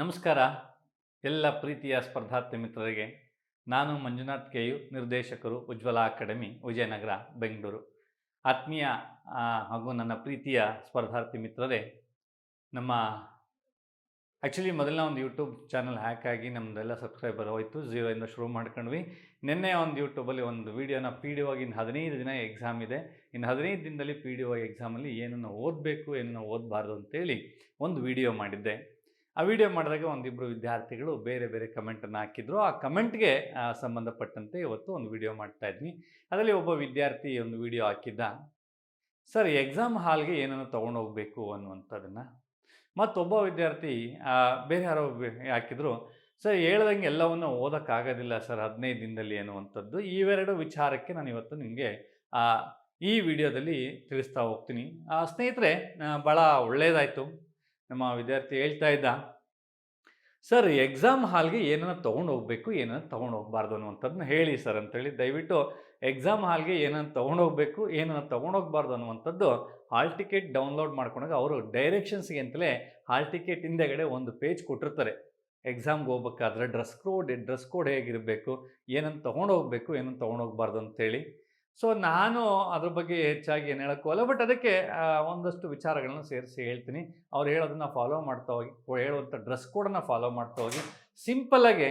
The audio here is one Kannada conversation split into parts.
ನಮಸ್ಕಾರ. ಎಲ್ಲ ಪ್ರೀತಿಯ ಸ್ಪರ್ಧಾರ್ಥಿ ಮಿತ್ರರಿಗೆ. ನಾನು ಮಂಜುನಾಥ್ ಕೆಯು ನಿರ್ದೇಶಕರು, ಉಜ್ವಲ ಅಕಾಡೆಮಿ, ವಿಜಯನಗರ, ಬೆಂಗಳೂರು. ಆತ್ಮೀಯ ಹಾಗೂ ನನ್ನ ಪ್ರೀತಿಯ ಸ್ಪರ್ಧಾರ್ಥಿ ಮಿತ್ರರೇ, ನಮ್ಮ ಆ್ಯಕ್ಚುಲಿ ಮೊದಲನೇ ಒಂದು ಯೂಟ್ಯೂಬ್ ಚಾನಲ್ ಹ್ಯಾಕ್ ಆಗಿ ನಮ್ಮದೆಲ್ಲ ಸಬ್ಸ್ಕ್ರೈಬರ್ ಹೋಯಿತು ಝೀರೋಯಿಂದ ಶುರು ಮಾಡ್ಕೊಂಡ್ವಿ. ನಿನ್ನೆ ಒಂದು ಯೂಟ್ಯೂಬಲ್ಲಿ ಒಂದು ವೀಡಿಯೋನ ಪಿ ಡಿ ಒಗೆ ಇನ್ನು ಹದಿನೈದು ದಿನ ಎಕ್ಸಾಮ್ ಇದೆ. ಇನ್ನು ಹದಿನೈದು ದಿನದಲ್ಲಿ ಪಿ ಡಿ ಒ ಎಕ್ಸಾಮಲ್ಲಿ ಏನನ್ನು ಓದಬೇಕು, ಏನನ್ನು ಓದಬಾರ್ದು ಅಂತೇಳಿ ಒಂದು ವಿಡಿಯೋ ಮಾಡಿದ್ದೆ. ಆ ವಿಡಿಯೋ ಮಾಡಿದಾಗ ಒಂದಿಬ್ಬರು ವಿದ್ಯಾರ್ಥಿಗಳು ಬೇರೆ ಬೇರೆ ಕಮೆಂಟನ್ನು ಹಾಕಿದ್ರು. ಆ ಕಮೆಂಟ್ಗೆ ಸಂಬಂಧಪಟ್ಟಂತೆ ಇವತ್ತು ಒಂದು ವಿಡಿಯೋ ಮಾಡ್ತಾ ಇದ್ವಿ. ಅದರಲ್ಲಿ ಒಬ್ಬ ವಿದ್ಯಾರ್ಥಿ ಒಂದು ವಿಡಿಯೋ ಹಾಕಿದ್ದ, ಸರ್ ಎಕ್ಸಾಮ್ ಹಾಲ್ಗೆ ಏನನ್ನು ತೊಗೊಂಡೋಗ್ಬೇಕು ಅನ್ನುವಂಥದ್ದನ್ನು? ಮತ್ತೊಬ್ಬ ವಿದ್ಯಾರ್ಥಿ ಬೇರೆ ಯಾರೋ ಹಾಕಿದ್ರು, ಸರ್, ಹೇಳ್ದಂಗೆ ಎಲ್ಲವನ್ನು ಓದೋಕ್ಕಾಗೋದಿಲ್ಲ ಸರ್, ಹದಿನೈದು ದಿನದಲ್ಲಿ ಅನ್ನುವಂಥದ್ದು. ಇವೆರಡು ವಿಚಾರಕ್ಕೆ ನಾನು ಇವತ್ತು ನಿಮಗೆ ಈ ವಿಡಿಯೋದಲ್ಲಿ ತಿಳಿಸ್ತಾ ಹೋಗ್ತೀನಿ. ಸ್ನೇಹಿತರೆ ಭಾಳ ಒಳ್ಳೆಯದಾಯಿತು ನಮ್ಮ ವಿದ್ಯಾರ್ಥಿ ಹೇಳ್ತಾ ಇದ್ದ, ಸರ್ ಎಕ್ಸಾಮ್ ಹಾಲ್ಗೆ ಏನನ್ನ ತೊಗೊಂಡು ಹೋಗ್ಬೇಕು ಏನನ್ನ ತೊಗೊಂಡು ಹೋಗಬಾರ್ದು ಅನ್ನುವಂಥದ್ದನ್ನ ಹೇಳಿ ಸರ್ ಅಂತೇಳಿ. ದಯವಿಟ್ಟು ಎಕ್ಸಾಮ್ ಹಾಲ್ಗೆ ಏನನ್ನ ತೊಗೊಂಡು ಹೋಗ್ಬೇಕು ಏನನ್ನ ತೊಗೊಂಡು ಹೋಗ್ಬಾರ್ದು ಅನ್ನುವಂಥದ್ದು ಹಾಲ್ ಟಿಕೆಟ್ ಡೌನ್ಲೋಡ್ ಮಾಡ್ಕೊಂಡಾಗ ಅವರು ಡೈರೆಕ್ಷನ್ಸ್ಗೆ ಅಂತಲೇ ಹಾಲ್ ಟಿಕೆಟ್ ಹಿಂದೆಗಡೆ ಒಂದು ಪೇಜ್ ಕೊಟ್ಟಿರ್ತಾರೆ. ಎಕ್ಸಾಮ್ಗೆ ಹೋಗ್ಬೇಕಾದ್ರೆ ಡ್ರೆಸ್ ಕೋಡ್ ಡ್ರೆಸ್ ಕೋಡ್ ಹೇಗಿರಬೇಕು ಏನನ್ನು ತೊಗೊಂಡು ಹೋಗ್ಬೇಕು ಏನನ್ನು ತೊಗೊಂಡು ಹೋಗ್ಬಾರ್ದು ಅಂತೇಳಿ. ಸೊ, ನಾನು ಅದ್ರ ಬಗ್ಗೆ ಹೆಚ್ಚಾಗಿ ಏನು ಹೇಳೋಕ್ಕೋಲ್ಲ ಬಟ್ ಅದಕ್ಕೆ ಒಂದಷ್ಟು ವಿಚಾರಗಳನ್ನು ಸೇರಿಸಿ ಹೇಳ್ತೀನಿ. ಅವ್ರು ಹೇಳೋದನ್ನ ಫಾಲೋ ಮಾಡ್ತಾ ಹೋಗಿ ಹೇಳುವಂಥ ಡ್ರೆಸ್ ಕೋಡನ್ನು ಫಾಲೋ ಮಾಡ್ತಾ ಹೋಗಿ ಸಿಂಪಲ್ಲಾಗಿ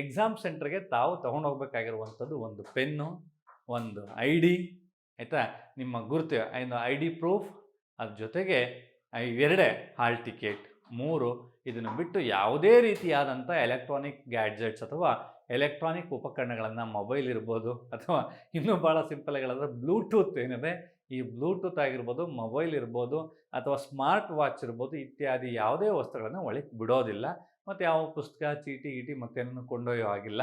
ಎಕ್ಸಾಮ್ ಸೆಂಟ್ರಿಗೆ ತಾವು ತೊಗೊಂಡು ಹೋಗ್ಬೇಕಾಗಿರುವಂಥದ್ದು ಒಂದು ಪೆನ್ನು ಒಂದು ಐ ಡಿ ಆಯಿತಾ? ನಿಮ್ಮ ಗುರುತು, ಏನು ಐ ಡಿ ಪ್ರೂಫ್ ಅದ್ರ ಜೊತೆಗೆ ಎರಡೇ ಹಾಲ್ ಟಿಕೆಟ್ ಮೂರು, ಇದನ್ನು ಬಿಟ್ಟು ಯಾವುದೇ ರೀತಿಯಾದಂಥ ಎಲೆಕ್ಟ್ರಾನಿಕ್ ಗ್ಯಾಡ್ಜೆಟ್ಸ್ ಅಥವಾ ಎಲೆಕ್ಟ್ರಾನಿಕ್ ಉಪಕರಣಗಳನ್ನು ಮೊಬೈಲ್ ಇರ್ಬೋದು ಅಥವಾ ಇನ್ನೂ ಭಾಳ ಸಿಂಪಲ್ ಆಗಿರೋದ್ರೆ ಬ್ಲೂಟೂತ್ ಏನಿದೆ, ಈ ಬ್ಲೂಟೂತ್ ಆಗಿರ್ಬೋದು, ಮೊಬೈಲ್ ಇರ್ಬೋದು ಅಥವಾ ಸ್ಮಾರ್ಟ್ ವಾಚ್ ಇರ್ಬೋದು ಇತ್ಯಾದಿ ಯಾವುದೇ ವಸ್ತುಗಳನ್ನು ಒಳಗೆ ಬಿಡೋದಿಲ್ಲ. ಮತ್ತು ಯಾವ ಪುಸ್ತಕ, ಚೀಟಿ, ಗೀಟಿ ಮತ್ತೇನನ್ನು ಕೊಂಡೊಯ್ಯೋ ಆಗಿಲ್ಲ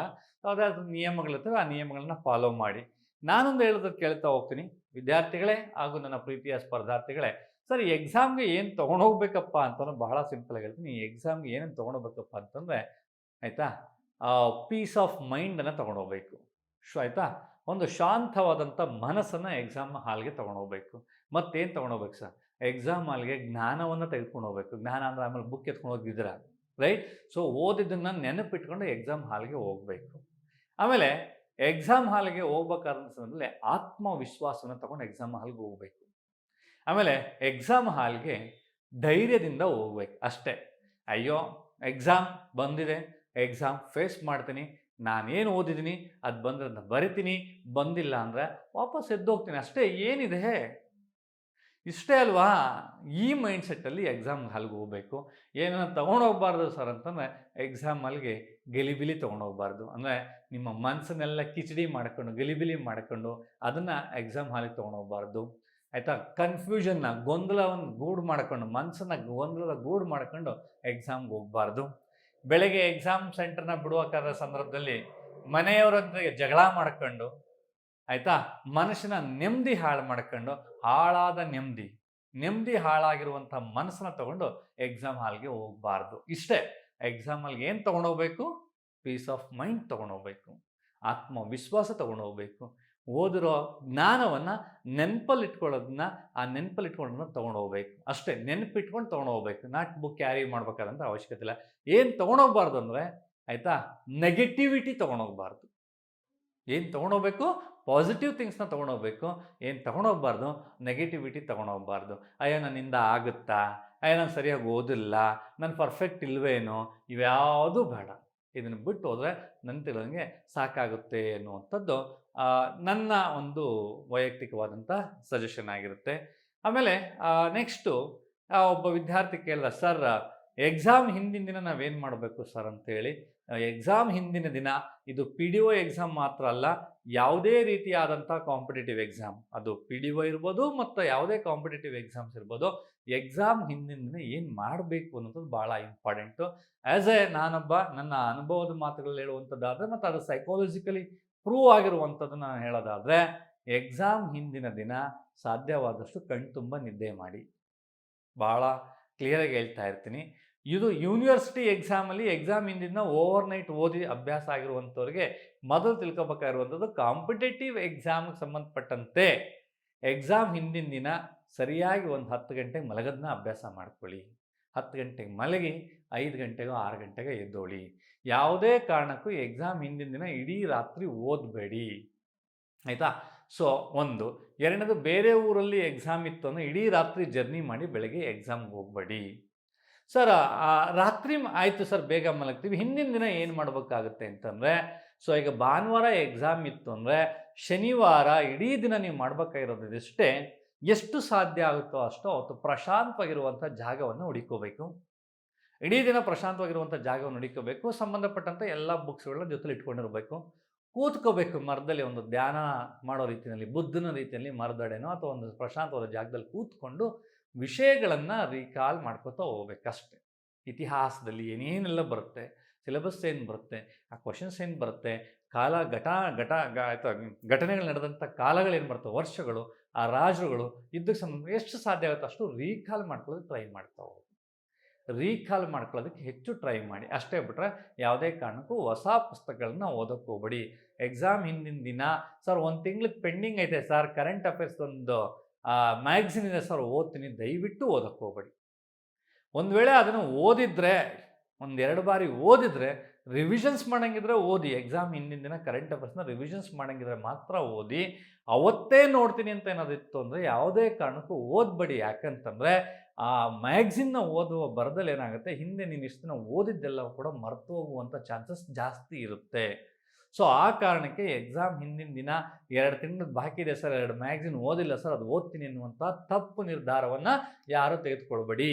ಅದು ನಿಯಮಗಳಿರ್ತವೆ ಆ ನಿಯಮಗಳನ್ನ ಫಾಲೋ ಮಾಡಿ. ನಾನೊಂದು ಹೇಳೋದಕ್ಕೆ ಕೇಳ್ತಾ ಹೋಗ್ತೀನಿ. ವಿದ್ಯಾರ್ಥಿಗಳೇ ಹಾಗೂ ನನ್ನ ಪ್ರೀತಿಯ ಸ್ಪರ್ಧಾರ್ಥಿಗಳೇ, ಸರ್ ಎಕ್ಸಾಮ್ಗೆ ಏನು ತೊಗೊಂಡೋಗ್ಬೇಕಪ್ಪ ಅಂತಂದ್ರೆ ಬಹಳ ಸಿಂಪಲ್ ಹೇಳ್ತೀನಿ ಎಕ್ಸಾಮ್ಗೆ ಏನೇನು ತೊಗೊಂಡೋಗ್ಬೇಕಪ್ಪ ಅಂತಂದರೆ, ಆಯಿತಾ? ಪೀಸ್ ಆಫ್ ಮೈಂಡನ್ನು ತೊಗೊಂಡೋಗ್ಬೇಕು. ಶು, ಆಯಿತಾ? ಒಂದು ಶಾಂತವಾದಂಥ ಮನಸ್ಸನ್ನು ಎಕ್ಸಾಮ್ ಹಾಲ್ಗೆ ತೊಗೊಂಡೋಗ್ಬೇಕು. ಮತ್ತೇನು ತೊಗೊಂಡೋಗ್ಬೇಕು ಸರ್? ಎಕ್ಸಾಮ್ ಹಾಲ್ಗೆ ಜ್ಞಾನವನ್ನು ತೆಗೆದುಕೊಂಡು ಹೋಗ್ಬೇಕು ಜ್ಞಾನ ಅಂದರೆ ಆಮೇಲೆ ಬುಕ್ ಎತ್ಕೊಂಡು ಹೋಗಿದ್ದೀರ ರೈಟ್ ಸೊ ಓದಿದ್ದನ್ನು ನೆನಪಿಟ್ಕೊಂಡು ಎಕ್ಸಾಮ್ ಹಾಲ್ಗೆ ಹೋಗಬೇಕು. ಆಮೇಲೆ ಎಕ್ಸಾಮ್ ಹಾಲ್ಗೆ ಹೋಗ್ಬೇಕಾದ ಸಮಯದಲ್ಲಿ ಆತ್ಮವಿಶ್ವಾಸವನ್ನು ತಗೊಂಡು ಎಕ್ಸಾಮ್ ಹಾಲ್ಗೆ ಹೋಗಬೇಕು. ಆಮೇಲೆ ಎಕ್ಸಾಮ್ ಹಾಲ್ಗೆ ಧೈರ್ಯದಿಂದ ಹೋಗ್ಬೇಕು ಅಷ್ಟೇ. ಅಯ್ಯೋ ಎಕ್ಸಾಮ್ ಬಂದಿದೆ. ಎಕ್ಸಾಮ್ ಫೇಸ್ ಮಾಡ್ತೀನಿ, ನಾನೇನು ಓದಿದ್ದೀನಿ, ಅದು ಬಂದ್ರೆ ಅದನ್ನ ಬರಿತೀನಿ, ಬಂದಿಲ್ಲ ಅಂದರೆ ವಾಪಸ್ ಎದ್ದೋಗ್ತೀನಿ. ಅಷ್ಟೇ ಏನಿದೆ? ಇಷ್ಟೇ ಅಲ್ವಾ? ಈ ಮೈಂಡ್ಸೆಟ್ಟಲ್ಲಿ ಎಕ್ಸಾಮ್ ಹಾಲ್ಗೆ ಹೋಗಬೇಕು. ಏನನ್ನ ತೊಗೊಂಡೋಗ್ಬಾರ್ದು ಸರ್ ಅಂತಂದರೆ ಎಕ್ಸಾಮ್ ಅಲ್ಲಿಗೆ ಗಲಿಬಿಲಿ ತೊಗೊಂಡೋಗ್ಬಾರ್ದು ಅಂದರೆ ನಿಮ್ಮ ಮನಸ್ಸನ್ನೆಲ್ಲ ಕಿಚಡಿ ಮಾಡ್ಕೊಂಡು, ಗಲಿಬಿಲಿ ಮಾಡ್ಕೊಂಡು ಅದನ್ನು ಎಕ್ಸಾಮ್ ಹಾಲಿಗೆ ತೊಗೊಂಡೋಗ್ಬಾರ್ದು ಆಯಿತಾ? ಕನ್ಫ್ಯೂಷನ್ನ ಗೊಂದಲವನ್ನು ಗೂಡು ಮಾಡ್ಕೊಂಡು ಮನಸ್ಸನ್ನ ಗೊಂದಲದ ಗೂಡು ಮಾಡ್ಕೊಂಡು ಎಕ್ಸಾಮ್ಗೆ ಹೋಗಬಾರ್ದು. ಬೆಳಗ್ಗೆ ಎಕ್ಸಾಮ್ ಸೆಂಟರ್ನ ಬಿಡುವಕ್ಕಾದ ಸಂದರ್ಭದಲ್ಲಿ ಮನೆಯವರೊಂದಿಗೆ ಜಗಳ ಮಾಡ್ಕೊಂಡು, ಆಯಿತಾ? ಮನಸ್ಸಿನ ನೆಮ್ಮದಿ ಹಾಳು ಮಾಡ್ಕೊಂಡು, ಹಾಳಾದ ನೆಮ್ಮದಿ ನೆಮ್ಮದಿ ಹಾಳಾಗಿರುವಂಥ ಮನಸ್ಸನ್ನ ತಗೊಂಡು ಎಕ್ಸಾಮ್ ಹಾಲ್ಗೆ ಹೋಗಬಾರ್ದು. ಇಷ್ಟೇ ಎಕ್ಸಾಮ್ ಹಾಲ್ಗೆ ಏನು ತೊಗೊಂಡೋಗ್ಬೇಕು ಪೀಸ್ ಆಫ್ ಮೈಂಡ್ ತೊಗೊಂಡೋಗ್ಬೇಕು ಆತ್ಮವಿಶ್ವಾಸ ತೊಗೊಂಡೋಗ್ಬೇಕು ಓದಿರೋ ಜ್ಞಾನವನ್ನು ನೆನಪಲ್ಲಿ ಇಟ್ಕೊಳ್ಳೋದನ್ನ ಆ ನೆನಪಲ್ಲಿ ಇಟ್ಕೊಳ್ಳೋದನ್ನ ತೊಗೊಂಡು ಹೋಗ್ಬೇಕು ಅಷ್ಟೇ, ನೆನಪಿಟ್ಕೊಂಡು ತೊಗೊಂಡು ಹೋಗ್ಬೇಕು ನಾಟ್ ಬುಕ್ ಕ್ಯಾರಿ ಮಾಡ್ಬೇಕಾದಂಥ ಅವಶ್ಯಕತೆ ಇಲ್ಲ. ಏನು ತೊಗೊಂಡೋಗ್ಬಾರ್ದು ಅಂದರೆ, ಆಯಿತಾ? ನೆಗೆಟಿವಿಟಿ ತೊಗೊಂಡೋಗ್ಬಾರ್ದು. ಏನು ತೊಗೊಂಡೋಗ್ಬೇಕು? ಪಾಸಿಟಿವ್ ಥಿಂಗ್ಸ್ನ ತೊಗೊಂಡೋಗ್ಬೇಕು. ಏನು ತೊಗೊಂಡೋಗ್ಬಾರ್ದು? ನೆಗೆಟಿವಿಟಿ ತೊಗೊಂಡೋಗ್ಬಾರ್ದು. ಅಯ್ಯೋ ನನ್ನಿಂದ ಆಗುತ್ತಾ? ಅಯ್ಯೋ, ನಾನು ಸರಿಯಾಗಿ ಓದಿಲ್ಲ. ನಾನು ಪರ್ಫೆಕ್ಟ್ ಇಲ್ವೇನೋ? ಇವ್ಯಾವುದೂ ಬೇಡ. ಇದನ್ನು ಬಿಟ್ಟು ಹೋದರೆ ನನ್ನ ತಿಳಿದಂಗೆ ಸಾಕಾಗುತ್ತೆ ಅನ್ನುವಂಥದ್ದು ನನ್ನ ಒಂದು ವೈಯಕ್ತಿಕವಾದಂಥ ಸಜೆಷನ್ ಆಗಿರುತ್ತೆ. ಆಮೇಲೆ ನೆಕ್ಸ್ಟು ಒಬ್ಬ ವಿದ್ಯಾರ್ಥಿ ಕೇಳಿದ, ಸರ್ ಎಕ್ಸಾಮ್ ಹಿಂದಿನ ದಿನ ನಾವೇನು ಮಾಡಬೇಕು ಸರ್? ಅಂತೇಳಿ ಎಕ್ಸಾಮ್ ಹಿಂದಿನ ದಿನ, ಇದು ಪಿ ಡಿ ಒ ಎಕ್ಸಾಮ್ ಮಾತ್ರ ಅಲ್ಲ ಯಾವುದೇ ರೀತಿಯಾದಂಥ ಕಾಂಪಿಟೇಟಿವ್ ಎಕ್ಸಾಮ್ ಅದು ಪಿ ಡಿ ಒ ಇರ್ಬೋದು ಮತ್ತು ಯಾವುದೇ ಕಾಂಪಿಟೇಟಿವ್ ಎಕ್ಸಾಮ್ಸ್ ಇರ್ಬೋದು ಎಕ್ಸಾಮ್ ಹಿಂದಿನ ದಿನ ಏನು ಮಾಡಬೇಕು ಅನ್ನೋದು ಭಾಳ ಇಂಪಾರ್ಟೆಂಟು ಆ್ಯಸ್ ಎ ನಾನೊಬ್ಬ, ನನ್ನ ಅನುಭವದ ಮಾತುಗಳಲ್ಲಿ ಹೇಳುವಂಥದ್ದಾದರೆ ಮತ್ತು ಅದು ಸೈಕಾಲಜಿಕಲಿ ಪ್ರೂವ್ ಆಗಿರುವಂಥದ್ದು ನಾನು ಹೇಳೋದಾದರೆ ಎಕ್ಸಾಮ್ ಹಿಂದಿನ ದಿನ ಸಾಧ್ಯವಾದಷ್ಟು ಕಣ್ತುಂಬ ನಿದ್ದೆ ಮಾಡಿ. ಭಾಳ ಕ್ಲಿಯರಾಗಿ ಹೇಳ್ತಾ ಇರ್ತೀನಿ. ಇದು ಯೂನಿವರ್ಸಿಟಿ ಎಕ್ಸಾಮಲ್ಲಿ ಎಕ್ಸಾಮ್ ಹಿಂದಿನ ಓವರ್ ನೈಟ್ ಓದಿ ಅಭ್ಯಾಸ ಆಗಿರುವಂಥವ್ರಿಗೆ ಮೊದಲು ತಿಳ್ಕೊಬೇಕಾಗಿರುವಂಥದ್ದು ಕಾಂಪಿಟೇಟಿವ್ ಎಕ್ಸಾಮ್ಗೆ ಸಂಬಂಧಪಟ್ಟಂತೆ ಎಕ್ಸಾಮ್ ಹಿಂದಿನ ದಿನ ಸರಿಯಾಗಿ ಒಂದು ಹತ್ತು ಗಂಟೆಗೆ ಮಲಗೋದನ್ನ ಅಭ್ಯಾಸ ಮಾಡ್ಕೊಳ್ಳಿ. ಹತ್ತು ಗಂಟೆಗೆ ಮಲಗಿ, ಐದು ಗಂಟೆಗೋ, ಆರು ಗಂಟೆಗೆ ಎದ್ದೋಳಿ. ಯಾವುದೇ ಕಾರಣಕ್ಕೂ ಎಕ್ಸಾಮ್ ಹಿಂದಿನ ದಿನ ಇಡೀ ರಾತ್ರಿ ಓದಬೇಡಿ. ಆಯಿತಾ? ಸೊ ಒಂದು. ಎರಡನೇದು ಬೇರೆ ಊರಲ್ಲಿ ಎಕ್ಸಾಮ್ ಇತ್ತು ಅಂದರೆ ಇಡೀ ರಾತ್ರಿ ಜರ್ನಿ ಮಾಡಿ ಬೆಳಗ್ಗೆ ಎಕ್ಸಾಮ್ಗೆ ಹೋಗಬೇಡಿ. ಸರ್ ರಾತ್ರಿ ಆಯಿತು ಸರ್, ಬೇಗ ಮಲಗ್ತೀವಿ. ಹಿಂದಿನ ದಿನ ಏನು ಮಾಡಬೇಕಾಗುತ್ತೆ ಅಂತಂದರೆ, ಸೊ ಈಗ ಭಾನುವಾರ ಎಕ್ಸಾಮ್ ಇತ್ತು ಅಂದರೆ, ಶನಿವಾರ ಇಡೀ ದಿನ ನೀವು ಮಾಡಬೇಕಾಗಿರೋದಿಷ್ಟೇ ಎಷ್ಟು ಸಾಧ್ಯ ಆಗುತ್ತೋ ಅಷ್ಟೋ ಅವತ್ತು ಪ್ರಶಾಂತವಾಗಿರುವಂಥ ಜಾಗವನ್ನು ಹುಡುಕೋಬೇಕು ಇಡೀ ದಿನ ಪ್ರಶಾಂತವಾಗಿರುವಂಥ ಜಾಗವನ್ನು ಹುಡುಕೋಬೇಕು ಸಂಬಂಧಪಟ್ಟಂಥ ಎಲ್ಲ ಬುಕ್ಸ್ಗಳನ್ನ ಜೊತೆಲಿ ಇಟ್ಕೊಂಡಿರಬೇಕು. ಕೂತ್ಕೋಬೇಕು ಮರದಲ್ಲಿ ಒಂದು ಧ್ಯಾನ ಮಾಡೋ ರೀತಿಯಲ್ಲಿ, ಬುದ್ಧನ ರೀತಿಯಲ್ಲಿ ಮರದಡೆನೋ ಅಥವಾ ಒಂದು ಪ್ರಶಾಂತವಾದ ಜಾಗದಲ್ಲಿ ಕೂತ್ಕೊಂಡು ವಿಷಯಗಳನ್ನು ರೀಕಾಲ್ ಮಾಡ್ಕೋತಾ ಹೋಗ್ಬೇಕಷ್ಟೆ ಇತಿಹಾಸದಲ್ಲಿ ಏನೇನೆಲ್ಲ ಬರುತ್ತೆ ಸಿಲೆಬಸ್ ಏನು ಬರುತ್ತೆ, ಆ ಕ್ವಶನ್ಸ್ ಏನು ಬರುತ್ತೆ, ಕಾಲ ಘಟ ಘಟ ಘಟನೆಗಳು ನಡೆದಂಥ ಕಾಲಗಳೇನು ಬರ್ತವೆ, ವರ್ಷಗಳು, ಆ ರಾಜರುಗಳು ಇದಕ್ಕೆ ಸಂಬಂಧ ಎಷ್ಟು ಸಾಧ್ಯ ಆಗುತ್ತೋ ಅಷ್ಟು ರೀಕಾಲ್ ಮಾಡ್ಕೊಳ್ಳೋದಕ್ಕೆ ಟ್ರೈ ಮಾಡ್ತಾ ಹೋಗಿ ರೀಕಾಲ್ ಮಾಡ್ಕೊಳ್ಳೋದಕ್ಕೆ ಹೆಚ್ಚು ಟ್ರೈ ಮಾಡಿ. ಅಷ್ಟೇ ಬಿಟ್ಟರೆ ಯಾವುದೇ ಕಾರಣಕ್ಕೂ ಹೊಸ ಪುಸ್ತಕಗಳನ್ನ ಓದೋಕ್ಕೆ ಹೋಗ್ಬೇಡಿ. ಎಕ್ಸಾಮ್ ಹಿಂದಿನ ದಿನ, ಸರ್, ಒಂದು ತಿಂಗ್ಳಿಗೆ ಪೆಂಡಿಂಗ್ ಐತೆ, ಸರ್ ಕರೆಂಟ್ ಅಫೇರ್ಸ್ ಒಂದು ಮ್ಯಾಗ್ಝಿನ್ ಇದೆ ಸರ್ ಓದ್ತೀನಿ, ದಯವಿಟ್ಟು ಓದಕ್ಕೆ ಹೋಗ್ಬೇಡಿ. ಒಂದು ವೇಳೆ ಅದನ್ನು ಓದಿದ್ರೆ ಒಂದೆರಡು ಬಾರಿ ಓದಿದರೆ ರಿವಿಷನ್ಸ್ ಮಾಡಂಗಿದ್ರೆ ಓದಿ ಎಕ್ಸಾಮ್ ಹಿಂದಿನ ದಿನ ಕರೆಂಟ್ ಅಫೇರ್ಸ್ನ ರಿವಿಷನ್ಸ್ ಮಾಡಂಗಿದ್ರೆ ಮಾತ್ರ ಓದಿ, ಅವತ್ತೇ ನೋಡ್ತೀನಿ ಅಂತ ಏನಾದಿತ್ತು ಅಂದರೆ ಯಾವುದೇ ಕಾರಣಕ್ಕೂ ಓದಬೇಡಿ. ಯಾಕಂತಂದರೆ, ಆ ಮ್ಯಾಗ್ಝಿನ್ನ ಓದುವ ಬರದಲ್ಲಿ ಏನಾಗುತ್ತೆ, ಹಿಂದೆ ನೀನು ಇಷ್ಟು ದಿನ ಓದಿದ್ದೆಲ್ಲ ಕೂಡ ಮರೆತು ಹೋಗುವಂಥ ಚಾನ್ಸಸ್ ಜಾಸ್ತಿ ಇರುತ್ತೆ. ಸೊ ಆ ಕಾರಣಕ್ಕೆ ಎಕ್ಸಾಮ್ ಹಿಂದಿನ ದಿನ ಎರಡು ತಿಂಗಳು ಬಾಕಿ ಇದೆ ಸರ್, ಎರಡು ಮ್ಯಾಗ್ಝಿನ್ ಓದಿಲ್ಲ ಸರ್, ಅದು ಓದ್ತೀನಿ ಎನ್ನುವಂಥ ತಪ್ಪು ನಿರ್ಧಾರವನ್ನು ಯಾರೂ ತೆಗೆದುಕೊಳ್ಬೇಡಿ.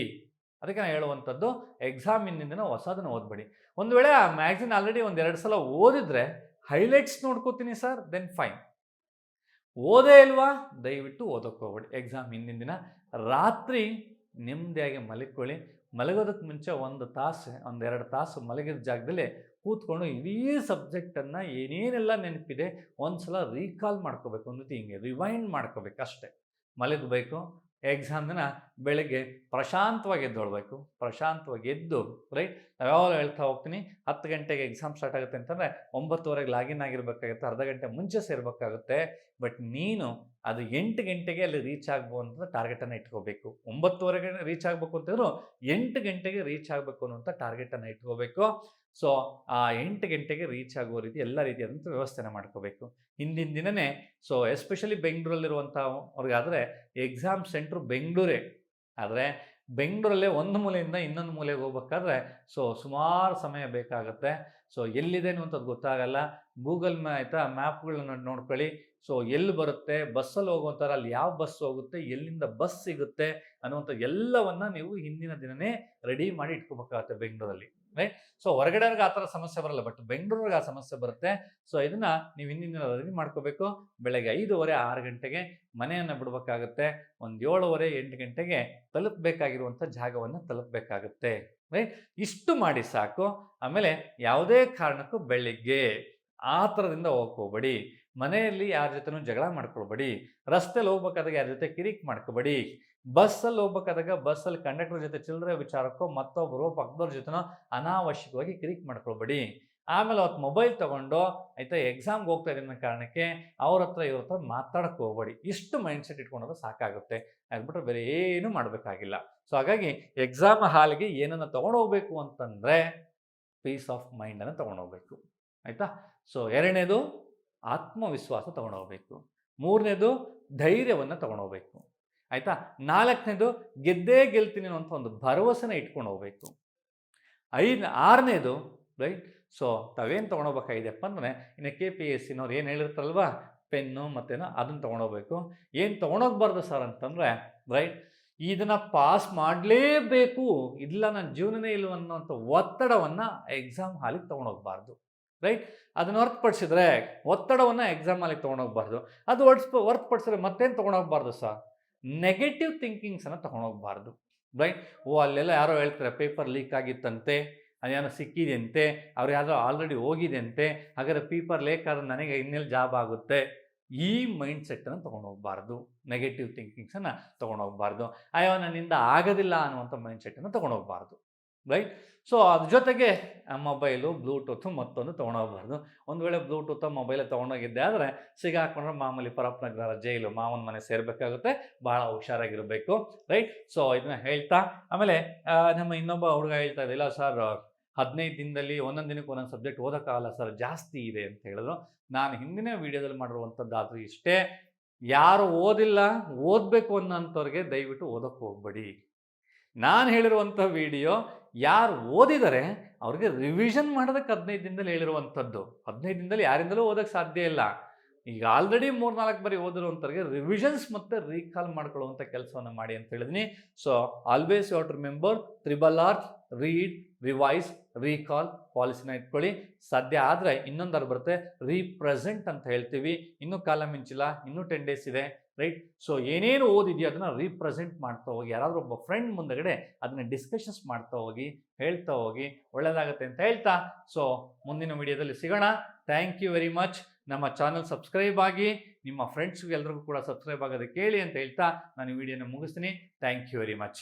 ಅದಕ್ಕೆ ನಾನು ಹೇಳುವಂಥದ್ದು ಎಕ್ಸಾಮ್ ಹಿಂದಿನ ದಿನ ಹೊಸದನ್ನು ಓದಬೇಡಿ. ಒಂದು ವೇಳೆ ಆ ಮ್ಯಾಗ್ಝಿನ್ ಆಲ್ರೆಡಿ ಒಂದು ಎರಡು ಸಲ ಓದಿದ್ರೆ ಹೈಲೈಟ್ಸ್ ನೋಡ್ಕೋತೀನಿ ಸರ್ ದೆನ್ ಫೈನ್ ಓದೇ ಇಲ್ವಾ? ದಯವಿಟ್ಟು ಓದೋಕ್ಕೆ ಹೋಗ್ಬೇಡಿ. ಎಕ್ಸಾಮ್ ಹಿಂದಿನ ದಿನ ರಾತ್ರಿ ನೆಮ್ಮದಿಯಾಗಿ ಮಲಗಿಕೊಳ್ಳಿ ಮಲಗೋದಕ್ಕೆ ಮುಂಚೆ ಒಂದು ತಾಸು, ಒಂದೆರಡು ತಾಸು ಮಲಗಿದ ಜಾಗದಲ್ಲಿ ಕೂತ್ಕೊಂಡು ಇಡೀ ಸಬ್ಜೆಕ್ಟನ್ನು ಏನೇನೆಲ್ಲ ನೆನಪಿದೆ ಒಂದು ಸಲ ರೀಕಾಲ್ ಮಾಡ್ಕೋಬೇಕು ಅನ್ನೋದು ಹಿಂಗೆ ರಿವೈಂಡ್ ಮಾಡ್ಕೋಬೇಕು ಅಷ್ಟೇ. ಮಲಗಬೇಕು ಎಕ್ಸಾಮ್ ಬೆಳಗ್ಗೆ ಪ್ರಶಾಂತವಾಗಿ ಎದ್ದೊಳ್ಬೇಕು. ಪ್ರಶಾಂತವಾಗಿ ಎದ್ದು ರೈಟ್ ನಾವು ಯಾವಾಗ ಹೇಳ್ತಾ ಹೋಗ್ತೀನಿ, ಹತ್ತು ಗಂಟೆಗೆ ಎಕ್ಸಾಮ್ ಸ್ಟಾರ್ಟ್ ಆಗುತ್ತೆ ಅಂತಂದರೆ ಒಂಬತ್ತುವರೆಗೆ ಲಾಗಿನ್ ಆಗಿರಬೇಕಾಗುತ್ತೆ, ಅರ್ಧ ಗಂಟೆ ಮುಂಚೆ ಸೇರಬೇಕಾಗುತ್ತೆ. ಬಟ್ ನೀನು ಅದು ಎಂಟು ಗಂಟೆಗೆ ಅಲ್ಲಿ ರೀಚ್ ಆಗ್ಬೋದು ಟಾರ್ಗೆಟನ್ನು ಇಟ್ಕೋಬೇಕು. ಒಂಬತ್ತುವರೆಗೆ ರೀಚ್ ಆಗಬೇಕು ಅಂತಂದ್ರು ಎಂಟು ಗಂಟೆಗೆ ರೀಚ್ ಆಗಬೇಕು ಅನ್ನುವಂಥ ಟಾರ್ಗೆಟನ್ನು ಇಟ್ಕೋಬೇಕು. ಸೊ, ಆ ಎಂಟು ಗಂಟೆಗೆ ರೀಚ್ ಆಗುವ ರೀತಿ ಎಲ್ಲ ರೀತಿಯಾದಂಥ ವ್ಯವಸ್ಥೆನ ಮಾಡ್ಕೋಬೇಕು. ಹಿಂದಿನ ದಿನವೇ ಸೊ ಎಸ್ಪೆಷಲಿ ಬೆಂಗಳೂರಲ್ಲಿರುವಂಥ ಅವ್ರಿಗಾದರೆ ಎಕ್ಸಾಮ್ ಸೆಂಟ್ರ್ ಬೆಂಗಳೂರೇ. ಆದರೆ, ಬೆಂಗಳೂರಲ್ಲೇ ಒಂದು ಮೂಲೆಯಿಂದ ಇನ್ನೊಂದು ಮೂಲೆಗೆ ಹೋಗ್ಬೇಕಾದ್ರೆ, ಸೊ, ಸುಮಾರು ಸಮಯ ಬೇಕಾಗುತ್ತೆ. ಸೊ, ಎಲ್ಲಿದೆ ಅನ್ನುವಂಥದ್ದು ಗೊತ್ತಾಗಲ್ಲ. ಗೂಗಲ್ ಮ್ಯಾ ಆಯಿತಾ, ಮ್ಯಾಪ್ಗಳನ್ನ ನೋಡ್ಕೊಳ್ಳಿ. ಸೊ, ಎಲ್ಲಿ ಬರುತ್ತೆ, ಬಸ್ಸಲ್ಲಿ ಹೋಗುವಂಥರ ಅಲ್ಲಿ ಯಾವ ಬಸ್ ಹೋಗುತ್ತೆ, ಎಲ್ಲಿಂದ ಬಸ್ ಸಿಗುತ್ತೆ ಅನ್ನುವಂಥ ಎಲ್ಲವನ್ನು ನೀವು ಹಿಂದಿನ ದಿನವೇ ರೆಡಿ ಮಾಡಿ ಇಟ್ಕೋಬೇಕಾಗತ್ತೆ ಬೆಂಗಳೂರಲ್ಲಿ. ರೈಟ್ ಸೊ ಹೊರಗಡೆಯವ್ರಿಗೆ ಆ ಥರ ಸಮಸ್ಯೆ ಬರಲ್ಲ ಬಟ್ ಬೆಂಗಳೂರಿಗೆ ಆ ಸಮಸ್ಯೆ ಬರುತ್ತೆ. ಸೊ ಇದನ್ನ ನೀವು ಹಿಂದಿನ ದಿನ ರೆಡಿ ಮಾಡ್ಕೋಬೇಕು. ಬೆಳಗ್ಗೆ ಐದೂವರೆ, ಆರು ಗಂಟೆಗೆ ಮನೆಯನ್ನು ಬಿಡಬೇಕಾಗುತ್ತೆ. ಒಂದು ಏಳುವರೆ, ಎಂಟು ಗಂಟೆಗೆ ತಲುಪಬೇಕಾಗಿರುವಂಥ ಜಾಗವನ್ನು ತಲುಪಬೇಕಾಗುತ್ತೆ ರೈಟ್ ಇಷ್ಟು ಮಾಡಿ ಸಾಕು. ಆಮೇಲೆ ಯಾವುದೇ ಕಾರಣಕ್ಕೂ ಬೆಳಿಗ್ಗೆ ಆ ಥರದಿಂದ ಹೋಗ್ಕೋಬೇಡಿ. ಮನೆಯಲ್ಲಿ ಯಾರ ಜೊತೆನೂ ಜಗಳ ಮಾಡ್ಕೊಳ್ಬೇಡಿ. ರಸ್ತೆಯಲ್ಲಿ ಹೋಗ್ಬೇಕಾದಾಗ ಯಾರ ಜೊತೆ ಕಿರಿಕ್ ಮಾಡ್ಕೋಬೇಡಿ. ಬಸ್ಸಲ್ಲಿ ಹೋಗ್ಬೇಕಾದಾಗ ಬಸ್ಸಲ್ಲಿ ಕಂಡಕ್ಟರ್ ಜೊತೆ ಚಿಲ್ಲರೆ ವಿಚಾರಕ್ಕೋ ಮತ್ತೊಬ್ಬರು ಪಕ್ಕದವ್ರ ಜೊತೆನೋ ಅನಾವಶ್ಯಕವಾಗಿ ಕಿರಿಕ್ ಮಾಡ್ಕೊಳ್ಬೇಡಿ. ಆಮೇಲೆ ಅವತ್ತು ಮೊಬೈಲ್ ತೊಗೊಂಡು ಆಯಿತಾ ಎಕ್ಸಾಮ್ಗೆ ಹೋಗ್ತಾ ಇದ್ದ ಕಾರಣಕ್ಕೆ ಅವ್ರ ಹತ್ರ ಇವ್ರ ಹತ್ರ ಮಾತಾಡಕ್ಕೆ ಹೋಗ್ಬೇಡಿ. ಇಷ್ಟು ಮೈಂಡ್ ಸೆಟ್ ಇಟ್ಕೊಂಡ್ರೆ ಸಾಕಾಗುತ್ತೆ. ಆಗ್ಬಿಟ್ರೆ ಬೇರೆ ಏನೂ ಮಾಡಬೇಕಾಗಿಲ್ಲ. ಸೊ ಹಾಗಾಗಿ ಎಕ್ಸಾಮ್ ಹಾಲ್ಗೆ ಏನನ್ನು ತೊಗೊಂಡೋಗ್ಬೇಕು ಅಂತಂದರೆ ಪೀಸ್ ಆಫ್ ಮೈಂಡನ್ನು ತೊಗೊಂಡೋಗ್ಬೇಕು. ಆಯಿತಾ? ಸೊ ಎರಡನೇದು ಆತ್ಮವಿಶ್ವಾಸ ತೊಗೊಂಡೋಗ್ಬೇಕು. ಮೂರನೇದು ಧೈರ್ಯವನ್ನು ತೊಗೊಂಡೋಗ್ಬೇಕು. ಆಯಿತಾ? ನಾಲ್ಕನೇದು ಗೆದ್ದೇ ಗೆಲ್ತೀನಿ ಅನ್ನುವಂಥ ಒಂದು ಭರವಸೆನ ಇಟ್ಕೊಂಡು ಹೋಗ್ಬೇಕು. ಐದು, ಆರನೇದು ರೈಟ್ ಸೊ ತಾವೇನು ತೊಗೊಂಡೋಗ್ಬೇಕಾಗಿದೆಯಪ್ಪ ಅಂದರೆ, ಇನ್ನು ಕೆ ಪಿ ಎಸ್ ಸಿನವ್ರು ಏನು ಹೇಳಿರ್ತಾರಲ್ವ? ಪೆನ್ನು ಮತ್ತೇನೋ ಅದನ್ನು ತೊಗೊಂಡೋಗ್ಬೇಕು. ಏನು ತೊಗೊಂಡೋಗ್ಬಾರ್ದು ಸರ್ ಅಂತಂದರೆ ರೈಟ್ ಇದನ್ನು ಪಾಸ್ ಮಾಡಲೇಬೇಕು. ಇಲ್ಲ ನನ್ನ ಜೀವನನೇ ಇಲ್ಲ ಅನ್ನೋಂಥ ಒತ್ತಡವನ್ನು ಎಕ್ಸಾಮ್ ಹಾಲಿಗೆ ತೊಗೊಂಡೋಗ್ಬಾರ್ದು ರೈಟ್ ಅದನ್ನು ಹೊರತುಪಡಿಸಿದ್ರೆ ಒತ್ತಡವನ್ನು ಎಕ್ಸಾಮ್ ಹಾಲಿಗೆ ತೊಗೊಂಡೋಗ್ಬಾರ್ದು. ಅದು ಹೊರ್ಸ್ಪ ಹೊರತುಪಡಿಸಿದ್ರೆ ಮತ್ತೇನು ತೊಗೊಂಡೋಗ್ಬಾರ್ದು ಸರ್? ನೆಗೆಟಿವ್ ಥಿಂಕಿಂಗ್ಸನ್ನು ತೊಗೊಂಡೋಗ್ಬಾರ್ದು ರೈಟ್ ಓ, ಅಲ್ಲೆಲ್ಲ ಯಾರೋ ಹೇಳ್ತಾರೆ ಪೇಪರ್ ಲೀಕ್ ಆಗಿತ್ತಂತೆ ಅದೇನೋ ಸಿಕ್ಕಿದೆಯಂತೆ, ಅವ್ರು ಯಾರೋ ಆಲ್ರೆಡಿ ಹೋಗಿದೆಯಂತೆ, ಹಾಗಾದ್ರೆ ಪೇಪರ್ ಲೇಕ್ ಆದ್ರೆ ನನಗೆ ಇನ್ನೆಲ್ಲಿ ಜಾಬ್ ಆಗುತ್ತೆ? ಈ ಮೈಂಡ್ ಸೆಟ್ಟನ್ನು ತೊಗೊಂಡೋಗ್ಬಾರ್ದು ನೆಗೆಟಿವ್ ಥಿಂಕಿಂಗ್ಸನ್ನು ತೊಗೊಂಡೋಗ್ಬಾರ್ದು. ಅಯ್ಯೋ, ನನ್ನಿಂದ ಆಗೋದಿಲ್ಲ ಅನ್ನುವಂಥ ಮೈಂಡ್ ಸೆಟ್ಟನ್ನು ತೊಗೊಂಡೋಗ್ಬಾರ್ದು. ರೈಟ್ ಸೊ ಅದ್ರ ಜೊತೆಗೆ ಮೊಬೈಲು ಬ್ಲೂಟೂತ್ ಮತ್ತೊಂದು ತೊಗೊಂಡೋಗ್ಬಾರ್ದು. ಒಂದು ವೇಳೆ ಬ್ಲೂಟೂತ್ ಮೊಬೈಲ್ ತೊಗೊಂಡೋಗಿದ್ದೆ ಆದರೆ ಸಿಗಾಕೊಂಡ್ರೆ ಮಾಮೂಲಿ ಪರಪ್ಪನಗರ ಜೈಲು, ಮಾವನ ಮನೆ ಸೇರಬೇಕಾಗುತ್ತೆ, ಭಾಳ ಹುಷಾರಾಗಿರಬೇಕು ರೈಟ್ ಸೊ ಇದನ್ನ ಹೇಳ್ತಾ, ಆಮೇಲೆ ನಮ್ಮ ಇನ್ನೊಬ್ಬ ಹುಡುಗ ಹೇಳ್ತಾ ಇದ್ದಿಲ್ಲ, ಸರ್, ಹದಿನೈದು ದಿನದಲ್ಲಿ, ಒಂದೊಂದು ದಿನಕ್ಕೆ ಒಂದೊಂದು ಸಬ್ಜೆಕ್ಟ್ ಓದೋಕ್ಕಾಗಲ್ಲ ಸರ್, ಜಾಸ್ತಿ ಇದೆ ಅಂತ ಹೇಳಿದ್ರು. ನಾನು ಹಿಂದಿನ ವೀಡಿಯೋದಲ್ಲಿ ಮಾಡಿರುವಂಥದ್ದಾದರೂ ಇಷ್ಟೇ. ಯಾರು ಓದಿಲ್ಲ, ಓದಬೇಕು ಅನ್ನೋಂಥವ್ರಿಗೆ ದಯವಿಟ್ಟು ಓದೋಕ್ಕೆ ಹೋಗ್ಬೇಡಿ. ನಾನು ಹೇಳಿರುವಂಥ ವಿಡಿಯೋ ಯಾರು ಓದಿದರೆ ಅವ್ರಿಗೆ ರಿವಿಷನ್ ಮಾಡೋದಕ್ಕೆ ಹದಿನೈದು ದಿನದಲ್ಲಿ ಹೇಳಿರುವಂಥದ್ದು. ಹದಿನೈದು ದಿನದಲ್ಲಿ ಯಾರಿಂದಲೂ ಓದೋಕ್ಕೆ ಸಾಧ್ಯ ಇಲ್ಲ. ಈಗ ಆಲ್ರೆಡಿ ಮೂರ್ನಾಲ್ಕು ಬಾರಿ ಓದಿರುವಂಥವ್ರಿಗೆ ರಿವಿಷನ್ಸ್ ಮತ್ತು ರೀಕಾಲ್ ಮಾಡ್ಕೊಳ್ಳುವಂಥ ಕೆಲಸವನ್ನು ಮಾಡಿ ಅಂತ ಹೇಳಿದ್ನಿ. So always you to remember triple R read revise recall ಪಾಲಿಸಿನ ಇಟ್ಕೊಳ್ಳಿ. ಸಾಧ್ಯ ಆದರೆ ಇನ್ನೊಂದಾರು ಬರುತ್ತೆ ರೀಪ್ರೆಸೆಂಟ್ ಅಂತ ಹೇಳ್ತೀವಿ. ಇನ್ನೂ ಕಾಲ ಮಿಂಚಿಲ್ಲ, ಇನ್ನೂ ಟೆನ್ ಡೇಸ್ ಇದೆ. ರೈಟ್ ಸೊ ಏನೇನು ಓದಿದೆಯೋ ಅದನ್ನು ರೀಪ್ರೆಸೆಂಟ್ ಮಾಡ್ತಾ ಹೋಗಿ, ಯಾರಾದರೂ ಒಬ್ಬ ಫ್ರೆಂಡ್ ಮುಂದಗಡೆ ಅದನ್ನು ಡಿಸ್ಕಷನ್ಸ್ ಮಾಡ್ತಾ ಹೋಗಿ, ಹೇಳ್ತಾ ಹೋಗಿ ಒಳ್ಳೆಯದಾಗುತ್ತೆ ಅಂತ ಹೇಳ್ತಾ. ಸೊ ಮುಂದಿನ ವಿಡಿಯೋದಲ್ಲಿ ಸಿಗೋಣ. ಥ್ಯಾಂಕ್ ಯು ವೆರಿ ಮಚ್ ನಮ್ಮ ಚಾನಲ್ ಸಬ್ಸ್ಕ್ರೈಬ್ ಆಗಿ, ನಿಮ್ಮ ಫ್ರೆಂಡ್ಸ್ಗೆ ಎಲ್ರಿಗೂ ಕೂಡ ಸಬ್ಸ್ಕ್ರೈಬ್ ಆಗೋದಕ್ಕೆ ಕೇಳಿ ಅಂತ ಹೇಳ್ತಾ ನಾನು ಈ ವಿಡಿಯೋನ ಮುಗಿಸ್ತೀನಿ. Thank you very much